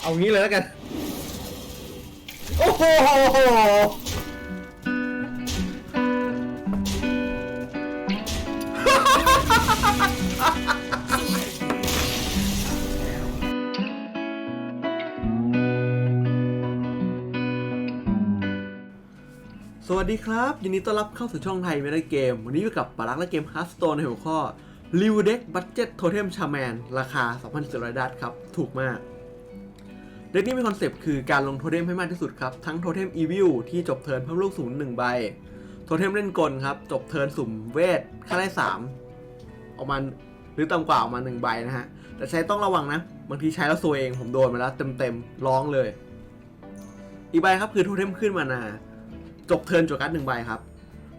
เอางี้เลยแล้วกัน โอ้โหสวัสดีครับ ยินดีต้อนรับเข้าสู่ช่องไทยไม่ได้เกม วันนี้อยู่กับปารักและเกม Hearthstone ในหัวข้อ r e w Deck Budget Totem Shaman ราคา 2,700ดัตครับ ถูกมาก เด็กนี้มีคอนเซปต์คือการลงโทเทมให้มากที่สุดครับ ทั้งโทเทม Evil ที่จบเทิร์นเพิ่มลูกศูนย์หนึ่งใบ โทเทมเล่นกลครับ จบเทิร์นสุ่มเวทค่าได้3ออกมาหรือต่ำกว่าออกมา1ใบนะฮะ แต่ใช้ต้องระวังนะ บางทีใช้แล้วซวยเองผมโดนมาแล้วเต็มๆร้องเลย อีกใบครับคือโทเทมขึ้นมานาจบเทิร์นจวการ์ดหนึ่งใบครับ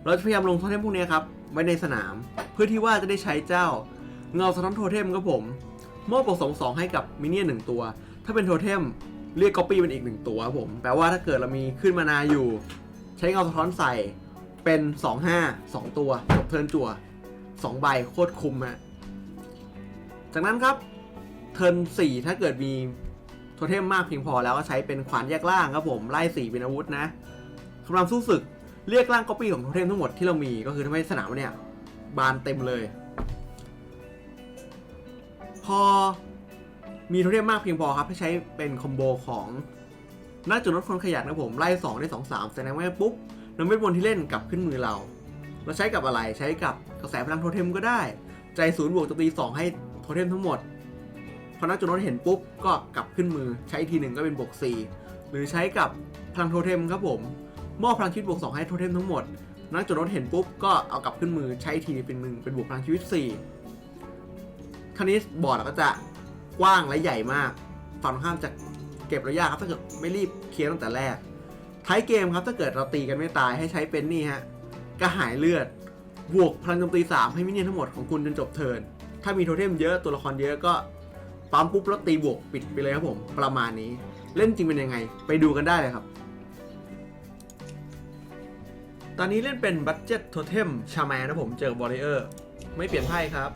เราจะพยายามลงโทเทมพวกนี้ครับไว้ในสนาม เพื่อที่ว่าจะได้ใช้เจ้าเงาสะท้อนโทเทมครับผมมอบปกสองสองให้กับมินเนี่ยนหนึ่งตัว ถ้าเป็นโทเทม เรียกก๊อปปี้เป็นอีกหนึ่งตัวครับผม แปลว่าถ้าเกิดเรามีขึ้นมานาอยู่ ใช้เงาสะท้อนใส่เป็น 2 5 2 ตัวจบเทิร์นจั่ว 2 ใบโคตรคุ้มฮะ จากนั้นครับ เทิร์น4 ถ้าเกิดมีโทเทมมากเพียงพอแล้วก็ใช้เป็นขวานแยกล่างครับผม ไล่สีเป็นอาวุธนะกำลังสู้ศึกเรียกร่างก๊อปปี้ของโทเทมทั้งหมดที่เรามีก็คือทำให้สนามเนี่ย บานเต็มเลย พอ มีโทเทมมากเพียงพอครับให้ใช้เป็นคอมโบของนักจุดลดคนขยันนะผมไล่2ได้2 3แสดงว่าปุ๊บน้ำเวทมนต์ที่เล่นกลับขึ้นมือเรา เราใช้กับอะไรใช้กับกระแสพลังโทเทมก็ได้ ใจศูนย์บวกจมตี2ให้โทเทมทั้งหมดพอนักจุดลดเห็นปุ๊บก็กลับขึ้นมือใช้อีกทีหนึ่งก็เป็นบวก4หรือใช้กับพลังโทเทมครับผมมอบพลังชีวิตบวก2ให้โทเทมทั้งหมดนักจดรถเห็นปุ๊บก็เอากลับขึ้นมือใช้ทีเป็นมึงเป็นบวกพลังชีวิต4คราวนี้บอร์ดก็จะ กว้างและใหญ่มากฝั่งตรงข้ามจะเก็บระยะครับถ้าเกิดไม่รีบเคลียร์ตั้งแต่แรกท้ายเกมครับถ้าเกิดเราตีกันไม่ตายให้ใช้เป็นนี่ฮะกระหายเลือดบวกพลังโจมตี3ให้มินเนี่ยนทั้งหมดของคุณจนจบเทิร์นถ้ามีโทเทมเยอะตัวละครเยอะก็ปั๊มปุ๊บแล้วตีบวกปิดไปเลยครับผม ประมาณนี้เล่นจริงเป็นยังไง ไปดูกันได้เลยครับ ตอนนี้เล่นเป็นบัตเจ็ตโทเทมชาแมนนะผมเจอบบอริเออร์ไม่เปลี่ยนไพ่ครับ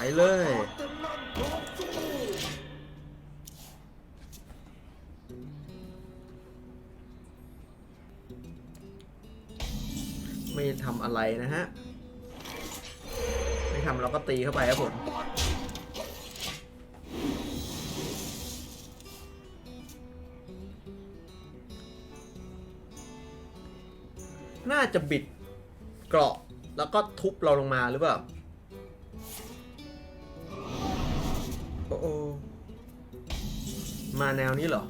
ไปเลย ไม่ทำอะไรนะฮะ ไม่ทำเราก็ตีเข้าไปครับผมน่าจะบิดเกราะแล้วก็ทุบเราลงมาหรือเปล่า โอ้มาแนวนี้เหรอ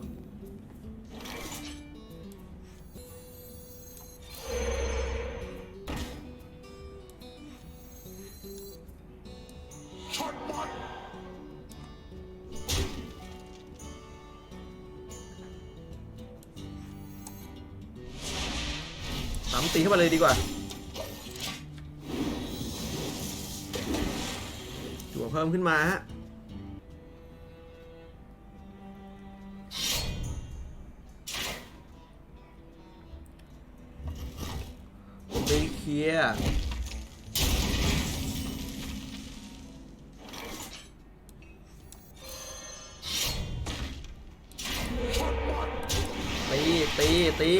สามตีเข้ามาเลยดีกว่าจั่วเพิ่มขึ้นมาฮะ ยตี ตี ตี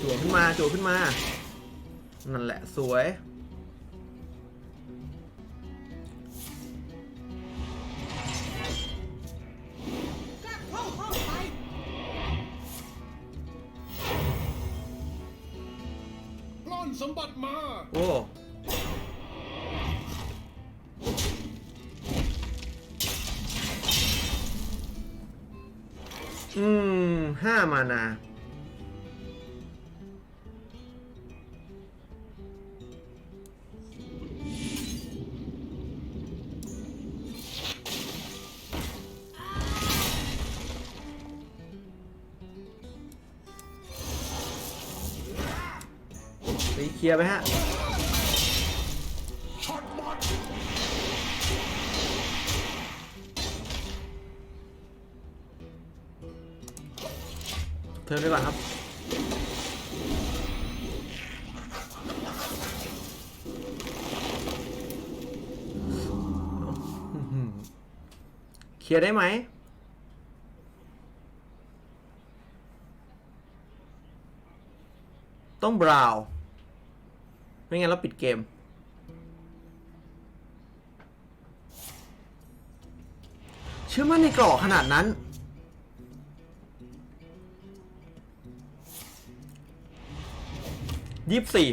จั่วขึ้นมาจั่วขึ้นมา นั่นแหละสวย อืมห้ามานาตีเคลียร์ไปฮะ ไปก่อนครับเคลียร์ได้ไหมต้องบราวไม่งั้นเราปิดเกม เชื่อมั่นในกรอกขนาดนั้น ยี่สิบสี่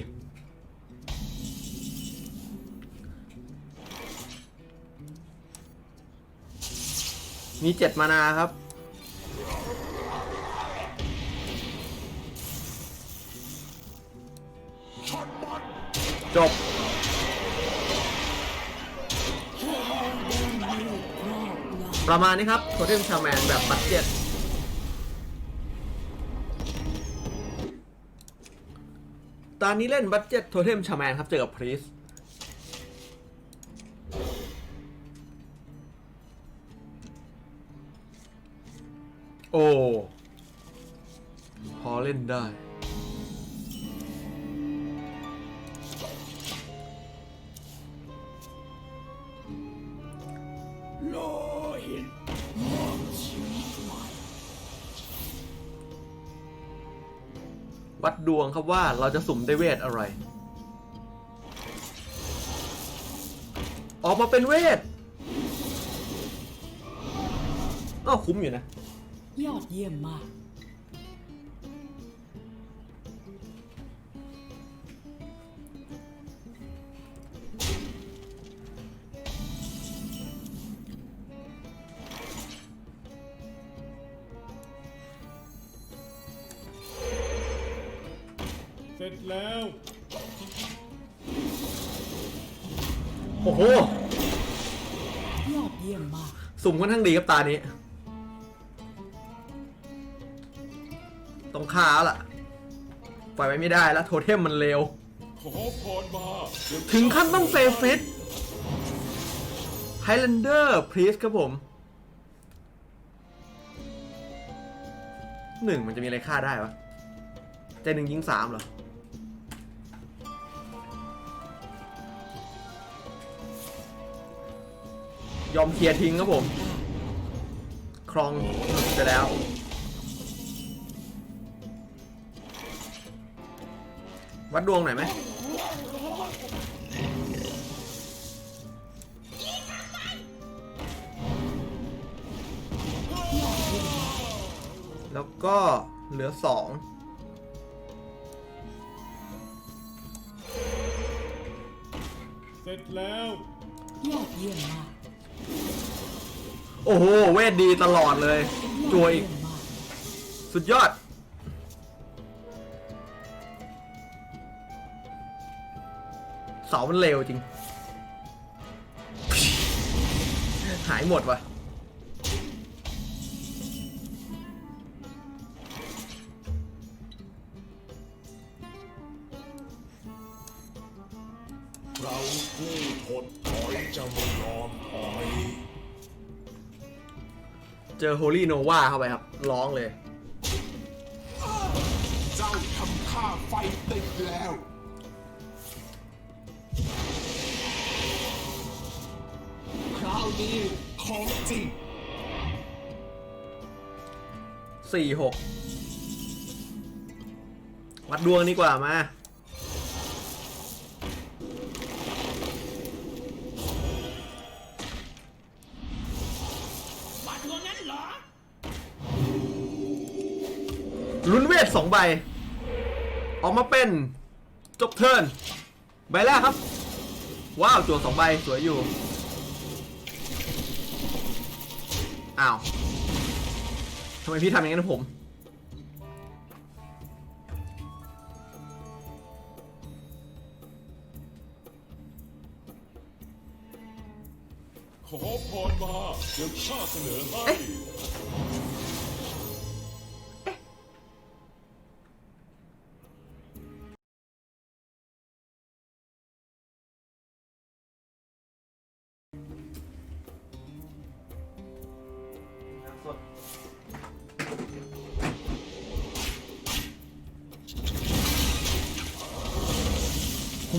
มีเจ็ดมานาครับ จบ ประมาณนี้ครับโทเทมชาแมนแบบบัตเจ็ต ตอนนี้เล่นบัตเจ็ตโทเทมชาแมนครับ เจอกับพรีสโอ้ พอเล่นได้ ครับว่าเราจะสุ่มได้เวทอะไร ออกมาเป็นเวทอ้าวคุ้มอยู่นะ ยอดเยี่ยมมาก มค่อนข้างดีครับตานี้ ต้องฆ่าแล้วล่ะปล่อยไว้ไม่ได้แล้วโทเทมมันเร็ว ขอพรมาถึงขั้นต้องเซฟฟิตไฮแลนเดอร์พรีสครับผมหนึ่งมันจะมีอะไรฆ่าได้วะใจหนึ่งยิงสามเหรอ ยอมเคลียร์ทิ้งครับผม ครองไปแล้ว วัดดวงหน่อยไหมแล้วก็เหลือสองเสร็จแล้ว ยอดเยี่ยมมาก โอ้โห เวทดีตลอดเลยจวยสุดยอด เสามันเร็วจริง หายหมดว่ะเราผู้ถดถอยจะม่ เจอโฮลี่โนวาเข้าไปครับ ร้องเลย เจ้าทำข้าไฟติดแล้ว คราวนี้ของจริงสี่หกวัดดวงดีกว่ามามา อออกมาเป็นจบเทิร์นใบแรกครับ ว้าวจวดสองใบสวยอยู่ อ้าวทำไมพี่ทำอย่างนั้นกับผม ขอพรมาเดี๋ยวข้าเสนอให้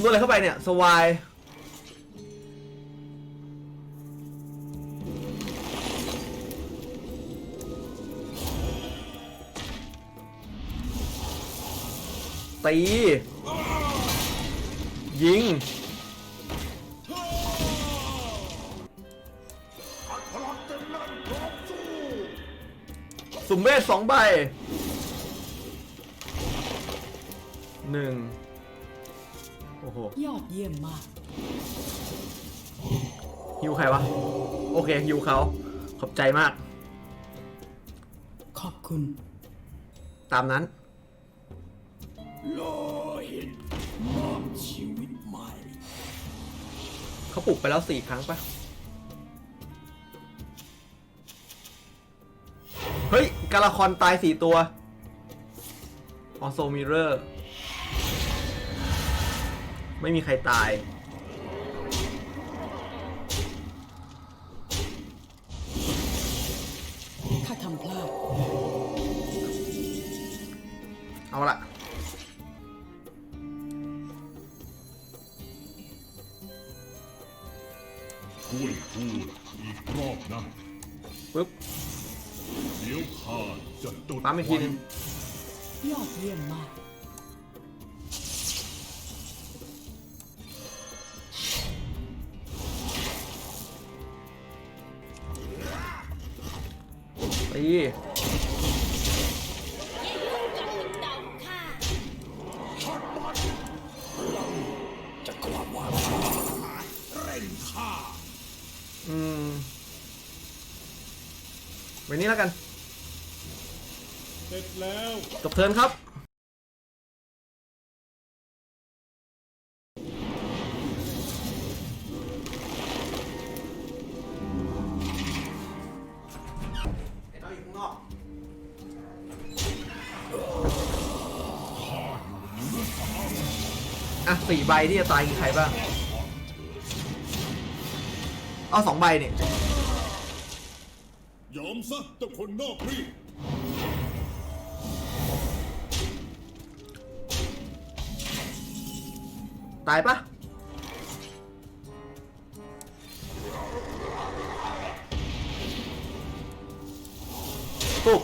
ตัวอะไรเข้าไปเนี่ยสวายตี ยิง สุ่มเวทสองใบหนึ่ง โอ้โหยอดเยี่ยมมาก ฮิวใครวะ โอเคฮิวเขา ขอบใจมาก ขอบคุณ ตามนั้น โลหิตมอบชีวิตใหม่ เขาปลุกไปแล้วสี่ครั้งปะเฮ้ยกาลาคอนตายสี่ตัวออโซมิเรอร์ ไม่มีใครตาย ข้าทำพลาด เอาละช่วยพูดอีกรอบนะปึ๊บเดี๋ยวข้าจะจดปั๊มอีกทีหนึงยอดเยี่ยมมาก นี้แล้วกัน เสร็จแล้วจบเทิร์นครับ อะสี่ใบที่จะตายคือใครบ้าง เอาสองใบเนี่ย ยอมซะเจ้าคนนอกรีดตายปะตุก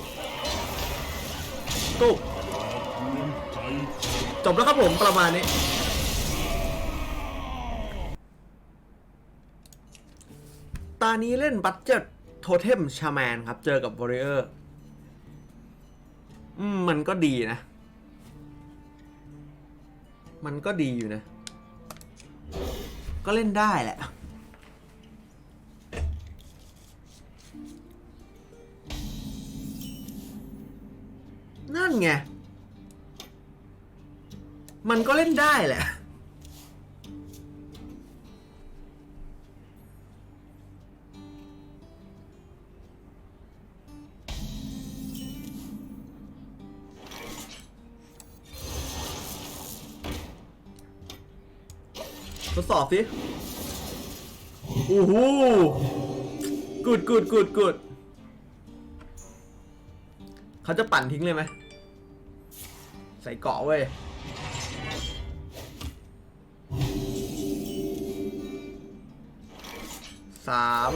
ตุกจบแล้วครับผมประมาณนี้ ตานี้เล่นบัตเจ็ต เทมชาแมนครับ เจอกับวอริเออร์มันก็ดีนะ มันก็ดีอยู่นะ ก็เล่นได้แหละ นั่นไง มันก็เล่นได้แหละ ทดสอบสิโอ้โหกุดกุดกุดกุดเขาจะปั่นทิ้งเลยไหมใส่เกาะเว้ยสาม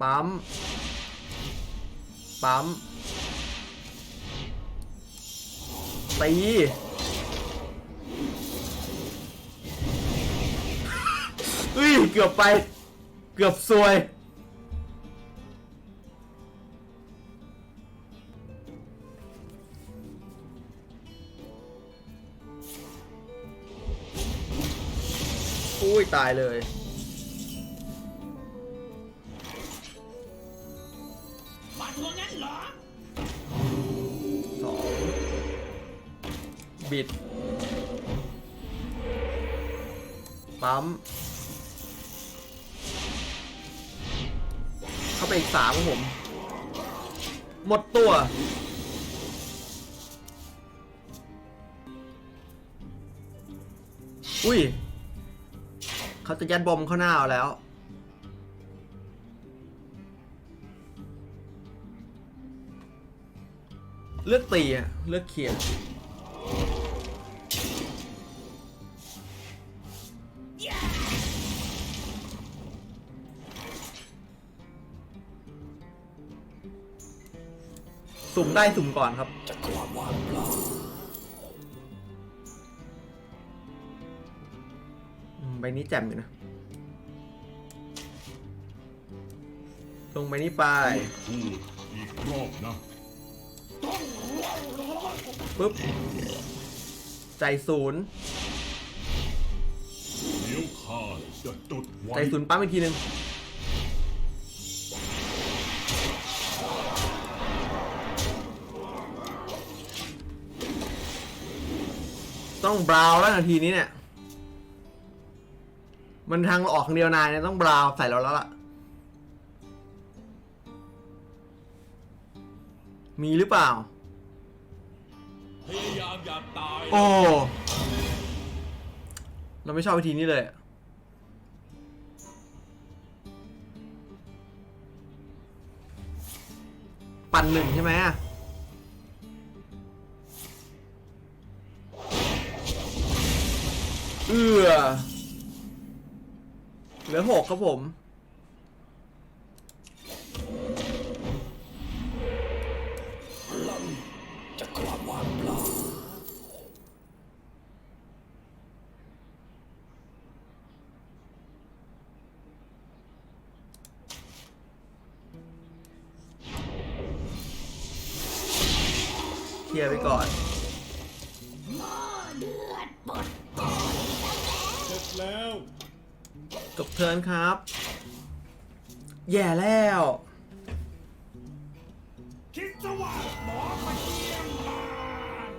ปั๊ม ปั๊มตี เฮ้ย เกือบไป เกือบซวย อุ้ย ตายเลยมาทัวงั้นเหรอสองบิด ปั๊ม เข้าไปอีกสามครับผม หมดตัว อุ้ย เขาจะยัดบอมเข้าหน้าเอาแล้วเลือกตีอะเลือกเคลียร์ สุ่มได้สุ่มก่อนครับจัปใบนี้แจ่มอยู่นะตรงใบนี้ไปนะปุ๊บ ใจศูนย์ใจศูนย์ปั๊มอีกทีหนึ่ง ต้องบราวน์แล้วนาทีนี้เนี่ย มันทางเราออกทางเดียวนายเนี่ยต้องบราวน์ใส่เราแล้วล่ะ มีหรือเปล่า พยายามอย่าตายโอ้ เราไม่ชอบวิธีนี้เลยอะปั่นหนึ่งใช่ไหมอะ เอือเหลือหกครับผม แล้วจบเทิร์นครับ แย่แล้ว คิดซะว่าหมอมาเยี่ยมบ้าน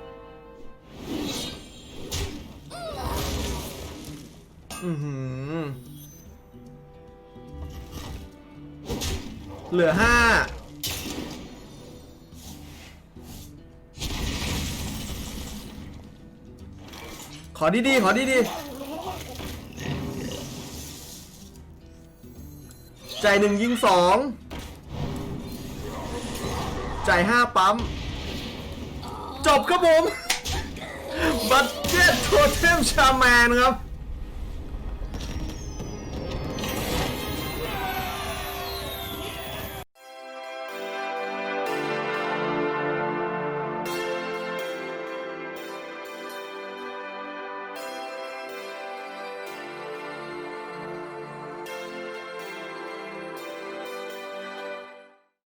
อือหือ เหลือห้า ขอดีๆ ขอดีๆ จายหนึ่งยิงสองจ่ายห้าปั๊ม จบครับผม บัตเจ็ตโทเทมชาแมนครับ